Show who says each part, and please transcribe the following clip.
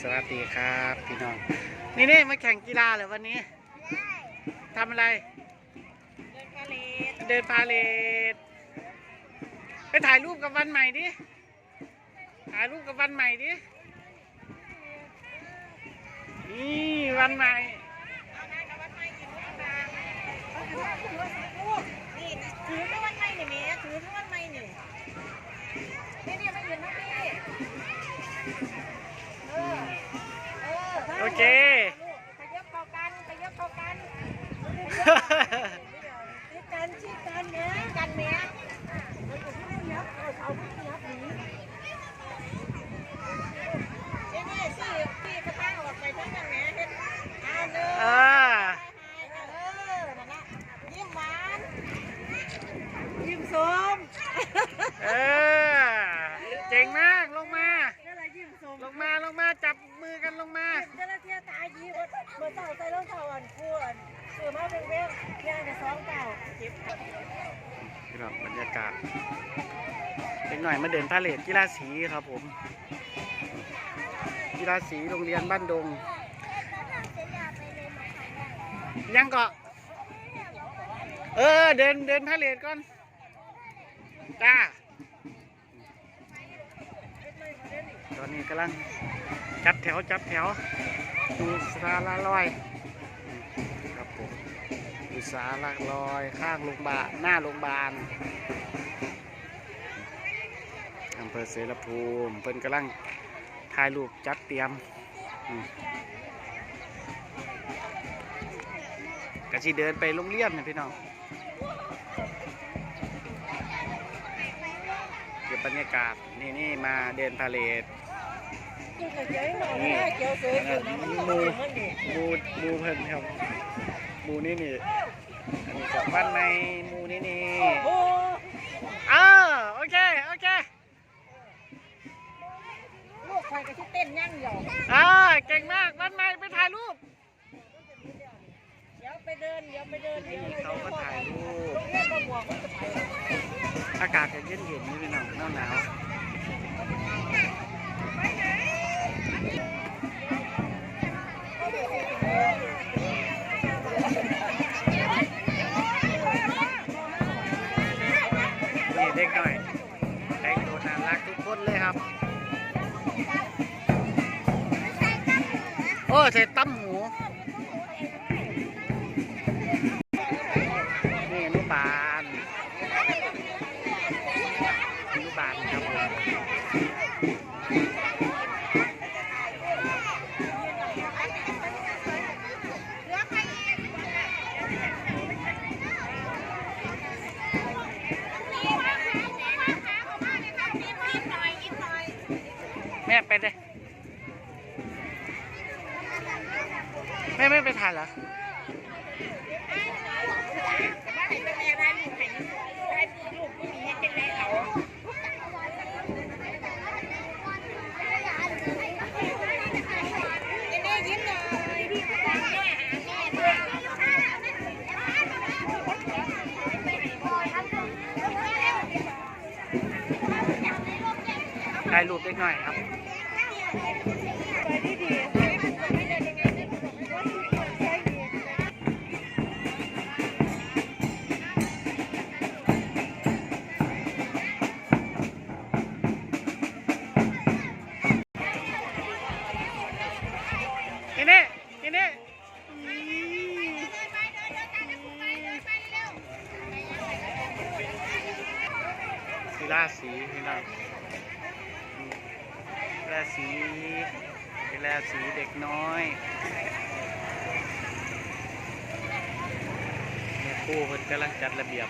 Speaker 1: สวัสดีครับพี่น้อง นี่นี่มาแข่งกีฬาเหรอวันนี้ทำอะไรเดินพาเลทไปถ่ายรูปกับวันใหม่ดิ ถ่ายรูปกับวันใหม่ดิ นี่วันใหม่
Speaker 2: นี่ถือทั้งวันไม่นี่แม่ถือทั้งวันไม่นี่นี่เนี่ยมายืนทั้งพี่เออเออ
Speaker 1: โอเค
Speaker 2: ขยับเข้ากันขยับเข้ากันชี้กันชี้กันแม่กันแม่มันจะไม่ยับเอาเอาไม่ยับหนีนี่นี่สี่สี่กระตั้งออกไปทั้งนั้นแม่เฮ็ดเอาเลย
Speaker 1: อ่า
Speaker 2: เออนั่นนะยิ้มหวานยิ้มส้ม
Speaker 1: เออเจ๋งมากลงมา
Speaker 2: นี่แห ละยิ้มส้ม
Speaker 1: ลงมาลงมาจับมือกันลงมา
Speaker 2: เจ้าหน้าที่ตายยีบเมื่อเต่าใส่รองเท้าอ่อนควรคือมาเว้งเว้งย่างกับสองเต่าเจ็บ
Speaker 1: พี่น้องบรรยากาศเล็กหน่อยมาเดินพาเลทกีฬาสีครับผมกีฬาสีโรงเรียนบ้านดงยังเกาะเออเดินเดินพาเลทก่อนจ้า ตอ นี้กำลังจัดแถวจัดแถวดูสาราลอยครับผมดูสาราลอยข้างโรงพยาบาลหน้าโรงพยาบาลอำเภอเสรภูมิเพิ่นกำลังถ่ายรูปจัดเตรียมกะสิเดินไปโรงเรียนนะพี่น้องเก็บบรรยากาศนี่นี่มาเดินพาเลท
Speaker 2: มัน
Speaker 1: มู
Speaker 2: มู
Speaker 1: มูเพิ่นครับมูนี่นี่อันนี้จากบ้านในมูนี่นี่
Speaker 2: อ้
Speaker 1: เอโอเคโอเค
Speaker 2: ลูกใครก็ที่เต้นยั่งหยอก
Speaker 1: อ่าเก่งมากบ้านในไปถ่ายรูป
Speaker 2: เดี๋ยวไปเดินเดี๋ยวไปเดินเดี๋ยว
Speaker 1: เขาก็ถ่ายรูปอากาศจะเย็นเย็นนี่พี่น้องหนาวหนาว คนเลยครับ โอ้ใส่ตั้ม แม่ไปเลยแม่ไม่ไปถ่ายเหรอายรูปเล็กหน่อยครับนี่นี่นี่นี่กีฬาสีพี่น้อ งกีฬาสีกีฬาสีเด็กน้อยแม่ครู่เพิ่นกำลังจัดระเบียบ